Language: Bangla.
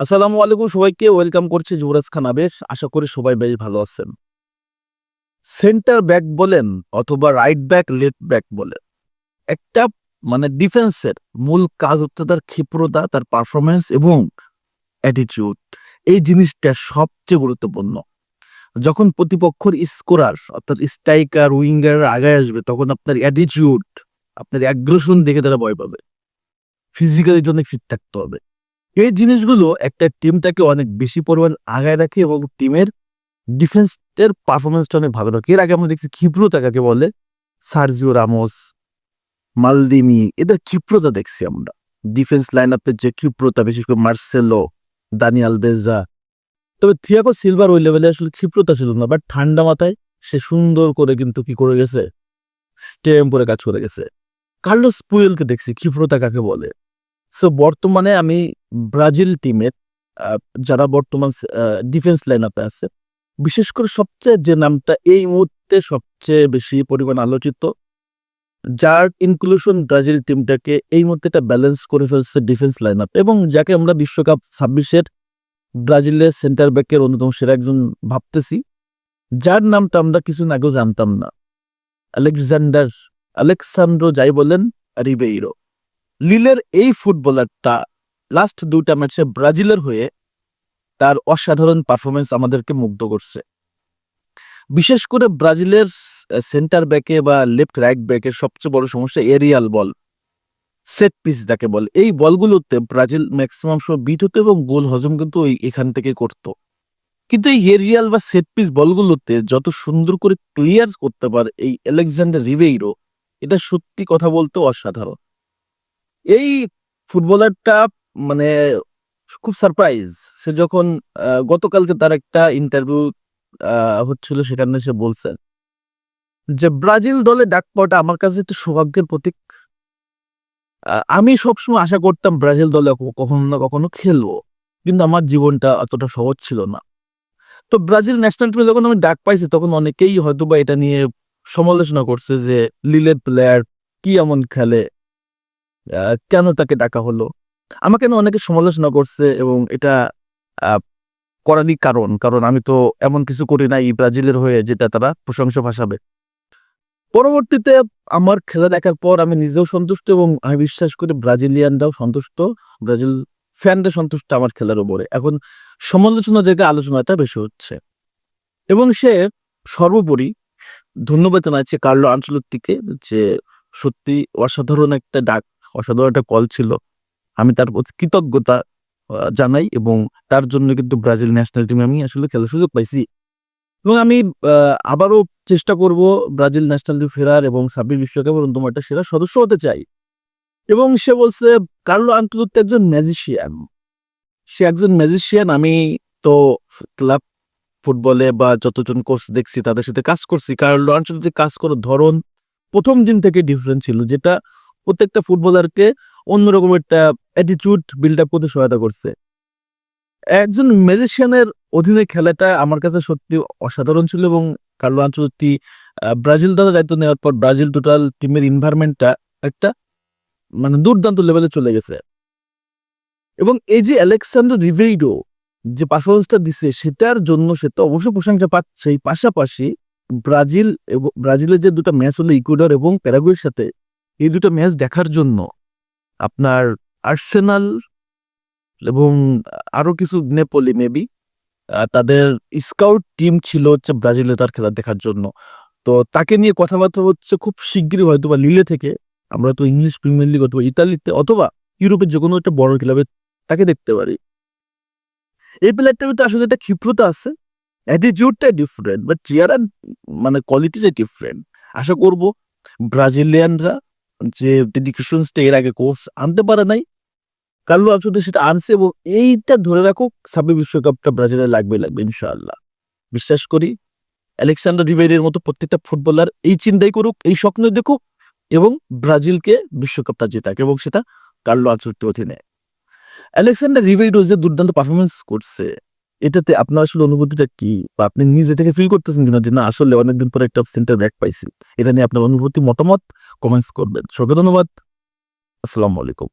আসসালামু আলাইকুম সবাইকে, ওয়েলকাম করছি যুবরাজ খান আবেশ। আশা করি সবাই বেশ ভালো আছেন। সেন্টার ব্যাক বলেন অথবা রাইট ব্যাক, লেফট ব্যাক বলেন, একটা মানে ডিফেন্সের মূল কাজ হচ্ছে তার ক্ষিপ্রতা, তার পারফরমেন্স এবং অ্যাটিটিউড এই জিনিসটা সবচেয়ে গুরুত্বপূর্ণ। যখন প্রতিপক্ষের স্কোরার অর্থাৎ স্ট্রাইকার উইঙ্গার আগে আসবে, তখন আপনার অ্যাটিটিউড আপনার অ্যাগ্রেশন দেখে তারা ভয় পাবে। ফিজিক্যালি জন্য ফিট থাকতে হবে। এই জিনিসগুলো একটা টিমটাকে অনেক বেশি পরিমাণ আগায় রাখে এবং টিমের ডিফেন্সের পারফরমেন্সটা অনেক ভালো রাখে। এর আগে আমরা দেখছি ক্ষিপ্রতা কাকে বলে? সার্জিও রামোস মালদিমি এদের ক্ষিপ্রতা দেখছি আমরা। ডিফেন্স লাইন আপের যে ক্ষিপ্রতা, বিশেষ করে মার্সেলো দানিয়াল বেজা তবে থিয়াগো সিলভার ওই লেভেলে আসলে ক্ষিপ্রতা ছিল না বাট ঠান্ডা মাথায় সে সুন্দর করে কিন্তু কি করে গেছে? স্টেম করে কাজ করে গেছে। কার্লোস পুয়েলকে দেখছি, ক্ষিপ্রতা কাকে বলে? সো বর্তমানে আমি ব্রাজিল টিমের যারা বর্তমান ডিফেন্স লাইন আপে আছে, বিশেষ করে সবচেয়ে যে নামটা এই মুহূর্তে সবচেয়ে বেশি পরিমাণ আলোচিত, যার ইনক্লুশন ব্রাজিল টিমটাকে এই মুহূর্তে একটা ব্যালেন্স করে ফেলছে ডিফেন্স লাইন আপ এবং যাকে আমরা বিশ্বকাপ ছাব্বিশের ব্রাজিলের সেন্টার ব্যাকের অন্যতম সেরা একজন ভাবতেছি, যার নামটা আমরা কিছুদিন আগেও জানতাম না। আলেকজান্ডার আলেকসান্ড্রো যাই বলেন রিবেইরো লিলের এই ফুটবলারটা লাস্ট দুইটা ম্যাচে ব্রাজিলের হয়ে তার অসাধারণ পারফরমেন্স আমাদেরকে মুগ্ধ করছে। বিশেষ করে ব্রাজিলের সেন্টার ব্যাকে বা লেফট রাইট ব্যাকের সবচেয়ে বড় সমস্যা এরিয়াল বল সেট পিস যাকে বল। এই বলগুলোতে ব্রাজিল ম্যাক্সিমাম সময় বিট হতো এবং গোল হজম কিন্তু ওই এখান থেকে করতো। কিন্তু এই এরিয়াল বা সেট পিস বলগুলোতে যত সুন্দর করে ক্লিয়ার করতে পারে এই আলেকজান্ডার রিভেইরো এটা সত্যি কথা বলতে অসাধারণ। এই ফুটবলারটা মানে খুব সারপ্রাইজ সে যখন গতকালকে তার একটা ইন্টারভিউ হচ্ছিল সেখানে সে বলছে যে, ব্রাজিল দলে ডাক পাওয়াটা আমার কাছে একটা সৌভাগ্যের প্রতীক। আমি সবসময় আশা করতাম ব্রাজিল দলে কখনো না কখনো খেলব, কিন্তু আমার জীবনটা অতটা সহজ ছিল না। তো ব্রাজিল ন্যাশনাল টিমে যখন আমি ডাক পাইছি, তখন অনেকেই হয়তো বা এটা নিয়ে সমালোচনা করছে যে, লিলের প্লেয়ার কি এমন খেলে কেন তাকে ডাকা হলো? আমাকে না অনেকে সমালোচনা করছে এবং এটা করারই কারণ কারণ আমি তো এমন কিছু করি নাই ব্রাজিলের হয়ে যেটা তারা প্রশংসা ভাসাবে। পরবর্তীতে আমার খেলা দেখার পর আমি নিজেও সন্তুষ্ট এবং আমি বিশ্বাস করি ব্রাজিলিয়ানরাও সন্তুষ্ট, ব্রাজিল ফ্যানরা সন্তুষ্ট আমার খেলার উপরে। এখন সমালোচনা জায়গায় আলোচনাটা বেশি হচ্ছে। এবং সে সর্বোপরি ধন্যবাদ জানাচ্ছে কার্লো আঞ্চলতিকে যে সত্যি অসাধারণ একটা ডাক অসাধারণ একটা কল ছিল। আমি তার প্রতি কৃতজ্ঞতা জানাই এবং তার জন্য কিন্তু ব্রাজিল ন্যাশনাল টিমে আমি আসলে খেলার সুযোগ পাইছি। এবং আমি আবারও চেষ্টা করব ব্রাজিল ন্যাশনাল টিম ফেরার এবং সাব্বির বিশ্বকাপের অন্যতম একটা সেরা সদস্য হতে চাই। এবং সে বলছে, কার্লো আন্তর্জাতিক একজন ম্যাজিশিয়ান সে একজন ম্যাজিশিয়ান আমি তো ক্লাব ফুটবলে বা যতজন কোচ দেখছি তাদের সাথে কাজ করছি। কার্লো আন্তর্জাতিক কাজ করার ধরন প্রথম দিন থেকে ডিফারেন্ট ছিল। যেটা প্রত্যেকটা ফুটবলারকে অন্যরকম একটা অ্যাটিটিউড বিল্ড আপ করতে সহায়তা করছে। একজন ম্যাজিশিয়ানের অধীনে খেলাটা আমার কাছে সত্যি অসাধারণ ছিল এবং কার্লো আঞ্চলতি ব্রাজিল দলের দায়িত্ব নেওয়ার পর ব্রাজিল টোটাল টিমের ইনভারমেন্টটা একটা মানে দুর্দান্ত লেভেলে চলে গেছে। এবং এই যে আলেকসান্ডার রিভেইডো যে পারফরমেন্সটা দিছে, সেটার জন্য সে তো অবশ্যই প্রশংসা পাচ্ছেই। পাশাপাশি ব্রাজিল এবং, ব্রাজিলের যে দুটো ম্যাচ হলো ইকুয়েডর এবং প্যারাগুয়ের সাথে এই দুটো ম্যাচ দেখার জন্য আপনার আর্সেনাল এবং আরও কিছু নেপোলি মেবি তাদের স্কাউট টিম ছিল হচ্ছে ব্রাজিলে তার খেলা দেখার জন্য। তো তাকে নিয়ে কথাবার্তা হচ্ছে খুব শিগগিরই হয়তো বা লিলে থেকে, আমরা তো ইংলিশ প্রিমিয়ার লিগ অথবা ইতালিতে অথবা ইউরোপের যে কোনো একটা বড় ক্লাবে তাকে দেখতে পারি। এই প্লেয়ারটার ভিতরে আসলে একটা ক্ষিপ্রতা আছে অ্যাটিটিউডটা ডিফারেন্ট বাট চেয়ার মানে কোয়ালিটিটা ডিফারেন্ট আশা করব ব্রাজিলিয়ানরা যে ডেডিকেশনসটা এর আগে কোর্স আনতে পারে নাই। কার্লো আনচলতি সেটা আনছে এবং এইটা ধরে রাখো সাবে বিশ্বকাপটা ব্রাজিলে লাগবে লাগবে, ইনশাআল্লাহ। বিশ্বাস করি, আলেকসান্ডার রিভেরের মতো প্রত্যেকটা ফুটবলার এই চিন্তাই করুক, এই স্বপ্ন দেখুক এবং ব্রাজিলকে বিশ্বকাপটা জেতাক এবং সেটা কার্লো আনচলতির অধীনে আলেকসান্ডার রিভেইরো যে দুর্দান্ত পারফরমেন্স করছে এটাতে আপনার আসলে অনুভূতিটা কি? বা আপনি নিজে থেকে ফিল করতেছেন কিনা যে, না, আসলে অনেকদিন পরে একটা সেন্টার ব্যাক পাইছি। এটা নিয়ে আপনার অনুভূতি মতামত কমেন্টস করবেন। সবাইকে ধন্যবাদ। আসসালামু আলাইকুম।